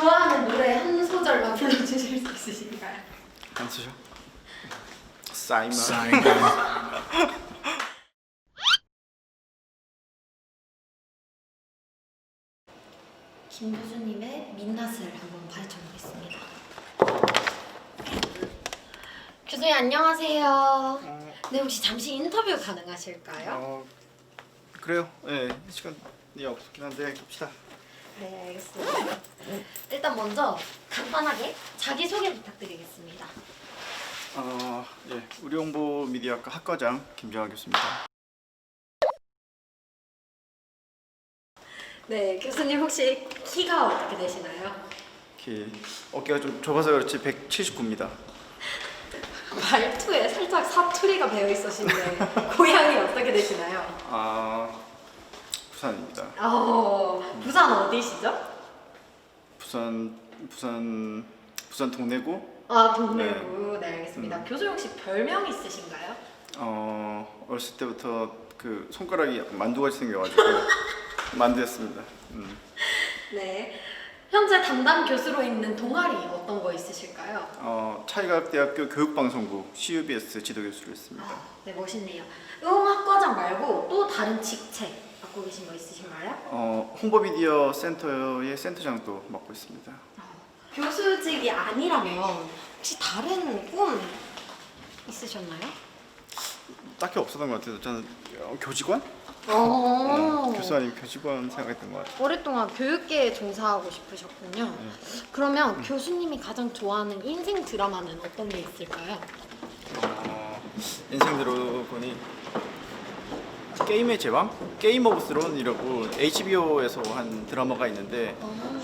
좋아하는 노래 한 소절만 불러주실 수 있으신가요? 안 쓰죠? 사이먼. 김 교수님의 민낯을 한번 파헤쳐보겠습니다. 교수님 안녕하세요. 네 혹시 잠시 인터뷰 가능하실까요? 어, 그래요. 예, 네, 시간이 없긴 한데 봅시다. 네 알겠습니다. 일단 먼저 간단하게 자기 소개 부탁드리겠습니다. 어, 예, 우리 홍보 미디어학과 학과장 김정환 교수입니다. 네 교수님 혹시 키가 어떻게 되시나요? 키 어깨가 좀 좁아서 그렇지 179입니다. 말투에 살짝 사투리가 배어 있으신데 고향이 어떻게 되시나요? 아, 부산입니다. 어, 부산 어디시죠? 부산 부산 부산 동래구. 아 동래구 네, 알겠습니다. 음. 교수님 혹시 별명 있으신가요? 어, 어렸을 때부터 그 손가락이 약간 만두같이 생겨가지고 만두였습니다. 음. 네. 현재 담당 교수로 있는 동아리 어떤 거 있으실까요? 어, 차이과학대학교 교육방송국 CUBS 지도교수로 있습니다. 아, 네 멋있네요. 응학과장 말고 또 다른 직책 맡고 계신 거 있으신가요? 어, 홍보미디어 센터의 센터장도 맡고 있습니다. 교수직이 아니라면 혹시 다른 꿈 있으셨나요? 딱히 없었던 것 같아요. 저는 어, 교직원? 어. 어, 교수 아니면 교직원 생각했던 것 같아요. 오랫동안 교육계에 종사하고 싶으셨군요. 네. 그러면 교수님이 가장 좋아하는 인생 드라마는 어떤 게 있을까요? 어, 인생 들어보니 게임의 제왕? 게임 오브 스론이라고 HBO에서 한 드라마가 있는데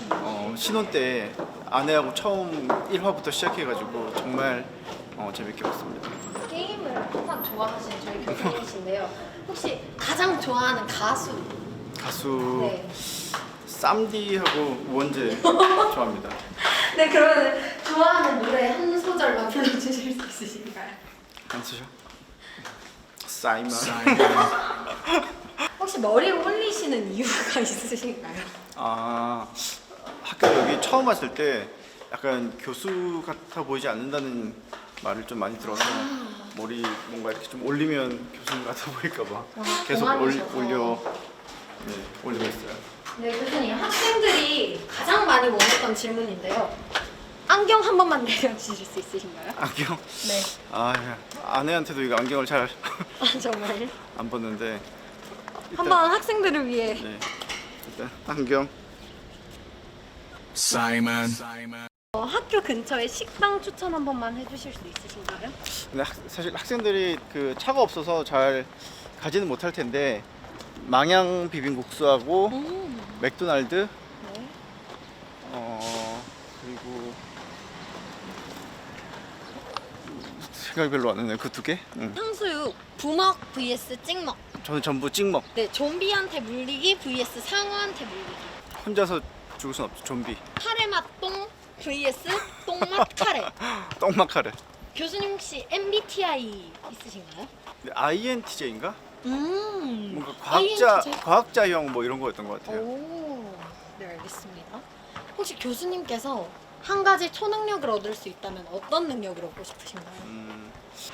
어, 신혼 때 아내하고 처음 1화부터 시작해가지고 정말 어, 재밌게 봤습니다. 게임을 항상 좋아하시는 저희 교수님이신데요. 혹시 가장 좋아하는 가수? 가수 네. 쌈디하고 우원재 좋아합니다. 네, 그러면 좋아하는 노래 한 소절만 불러주실 수 있으신가요? 안 쓰죠? 사이먼. 혹시 머리 올리시는 이유가 있으신가요? 아 학교 여기 처음 왔을 때 약간 교수 같아 보이지 않는다는 말을 좀 많이 들어서 머리 뭔가 이렇게 좀 올리면 교수 같아 보일까봐 아, 계속 올, 동안이셔서. 올려 네 올리고 있어요. 네, 교수님. 학생들이 가장 많이 원했던 질문인데요. 안경 한 번만 내려주실 수 있으신가요? 안경 네. 아 아내한테도 이거 안경을 잘 안 아, 정말요? 봤는데 일단, 한번 학생들을 위해 네 일단 안경 Simon. 어, 학교 근처에 식당 추천 한 번만 해주실 수 있으신가요? 근데 학, 사실 학생들이 그 차가 없어서 잘 가지는 못할 텐데 망양 비빔국수하고 음. 맥도날드 네. 어 그리고 생각이 별로 안 나네요 그 두 개. 응. 탕수육 부먹 vs 찍먹. 저는 전부 찍먹. 네, 좀비한테 물리기 vs 상어한테 물리기. 혼자서 죽을 순 없죠 좀비. 카레 맛 똥 vs 똥맛 카레. 똥막카레. 교수님 혹시 MBTI 있으신가요? INTJ인가? 음. 뭔가 과학자 INTJ? 과학자형 뭐 이런 거였던 것 같아요. 오, 네 알겠습니다. 혹시 교수님께서 한 가지 초능력을 얻을 수 있다면 어떤 능력을 얻고 싶으신가요? 음,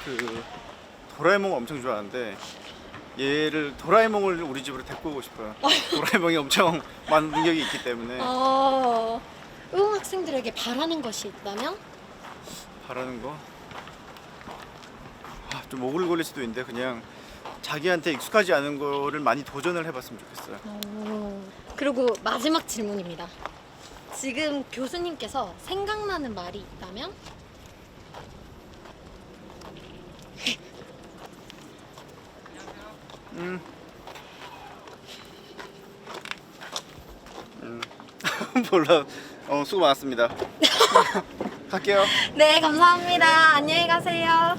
그 도라에몽 엄청 좋아하는데 얘를 도라에몽을 우리 집으로 데리고 오고 싶어요. 도라에몽이 엄청 많은 능력이 있기 때문에 어, 응 학생들에게 바라는 것이 있다면? 바라는 거. 아, 좀 오글거릴 수도 있는데 그냥 자기한테 익숙하지 않은 거를 많이 도전을 해봤으면 좋겠어요. 오, 그리고 마지막 질문입니다. 지금 교수님께서 생각나는 말이 있다면? 몰라. 어, 수고 많았습니다. 갈게요. 네, 감사합니다. 안녕히 가세요.